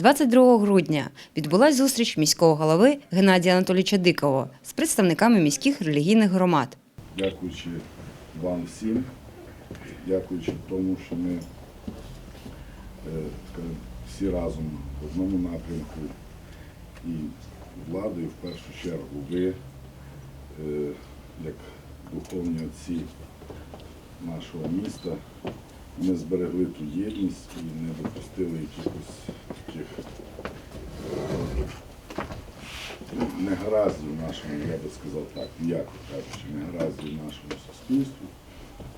22 грудня відбулась зустріч міського голови Геннадія Анатолійовича Дикого з представниками міських релігійних громад. дякуючи вам всім, дякуючи тому, що ми е, всі разом в одному напрямку і влади, і в першу чергу ви, е, як духовні отці нашого міста, ми зберегли ту єдність і не допустили якихось таких негараздів в нашому, я би сказав так, м'яко кажучи, негараздів нашому суспільстві.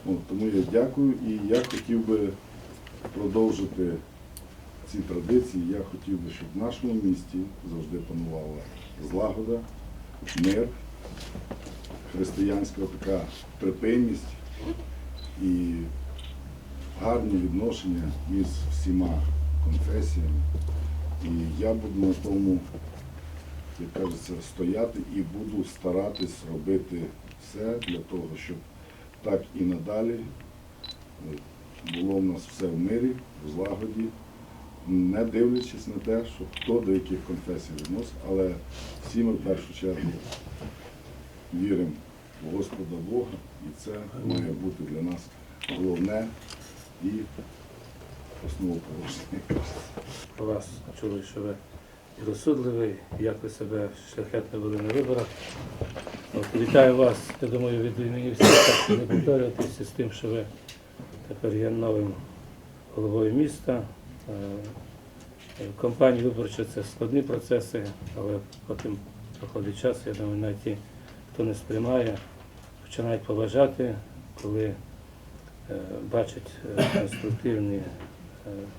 От, тому я дякую і я хотів би продовжити ці традиції. Я хотів би, щоб в нашому місті завжди панувала злагода, мир, християнська така припинність і гарні відношення між всіма конфесіями. І я буду на тому як кажеться, стояти і буду старатись робити все для того, щоб так і надалі е, було в нас все в мирі, в злагоді, не дивлячись на те, що хто до яких конфесій відносить, але всі ми в першу чергу віримо в Господа Бога, і це має бути для нас головне і основоположне. Про вас чули, що ви розсудливий, як ви себе шляхетно вели на виборах. От, вітаю вас, я думаю, від імені всіх, так не повторюватися з тим, що ви тепер є новим головою міста. Е, е, Компанія виборча це складні процеси, але потім проходить час, я думаю, навіть ті, хто не сприймає, починають поважати, коли е, бачать е, конструктивні е,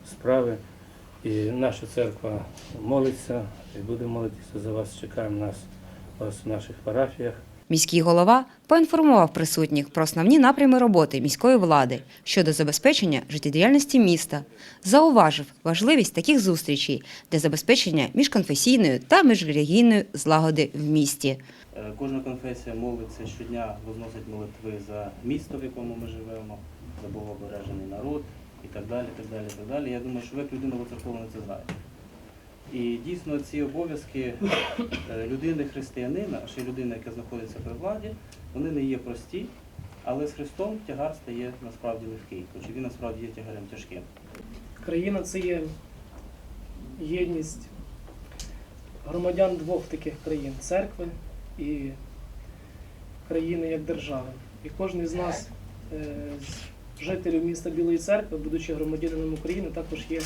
справи. І наша церква молиться і буде молитися за вас. Чекаємо нас вас в наших парафіях. Міський голова поінформував присутніх про основні напрями роботи міської влади щодо забезпечення життєдіяльності міста. Зауважив важливість таких зустрічей для забезпечення міжконфесійної та міжрелігійної злагоди в місті. Е, Кожна конфесія молиться щодня, возносить молитви за місто, в якому ми живемо, за богобережений народ і так далі. так далі, так далі. Я думаю, що ви як людина воцеркована це знаєте. І дійсно ці обов'язки е, людини християнина, а ще й людини, яка знаходиться при владі, вони не є прості, але з Христом тягар стає насправді легкий, хоч він насправді є тягарем тяжким. Країна це є єдність громадян двох таких країн церкви і країни як держави. І кожен з нас, е, жителів міста Білої церкви, будучи громадянином України, також є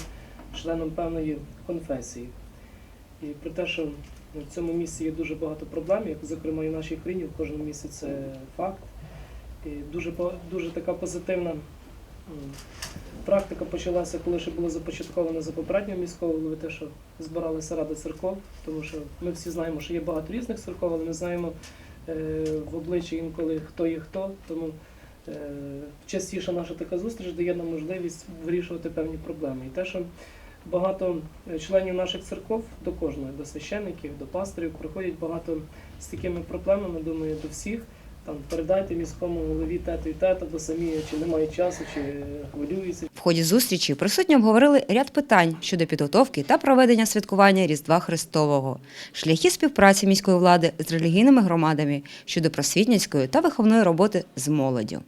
членом певної конфесії. І про те, що в цьому місці є дуже багато проблем, як зокрема і в нашій країні, в кожному місці це факт. І дуже, дуже така позитивна Практика почалася, коли ще було започатковано за попереднього міського голови, те, що збиралася Рада церков, тому що ми всі знаємо, що є багато різних церков, але не знаємо е, в обличчі інколи хто є хто. Тому е, частіше наша така зустріч дає нам можливість вирішувати певні проблеми. І те, що багато е, членів наших церков до кожної, до священників, до пасторів приходять багато з такими проблемами, думаю, до всіх. Там передайте міському голові тету і тета, бо самі чи немає часу, чи хвилюються, В ході зустрічі присутні обговорили ряд питань щодо підготовки та проведення святкування Різдва Христового, шляхи співпраці міської влади з релігійними громадами щодо просвітницької та виховної роботи з молоддю.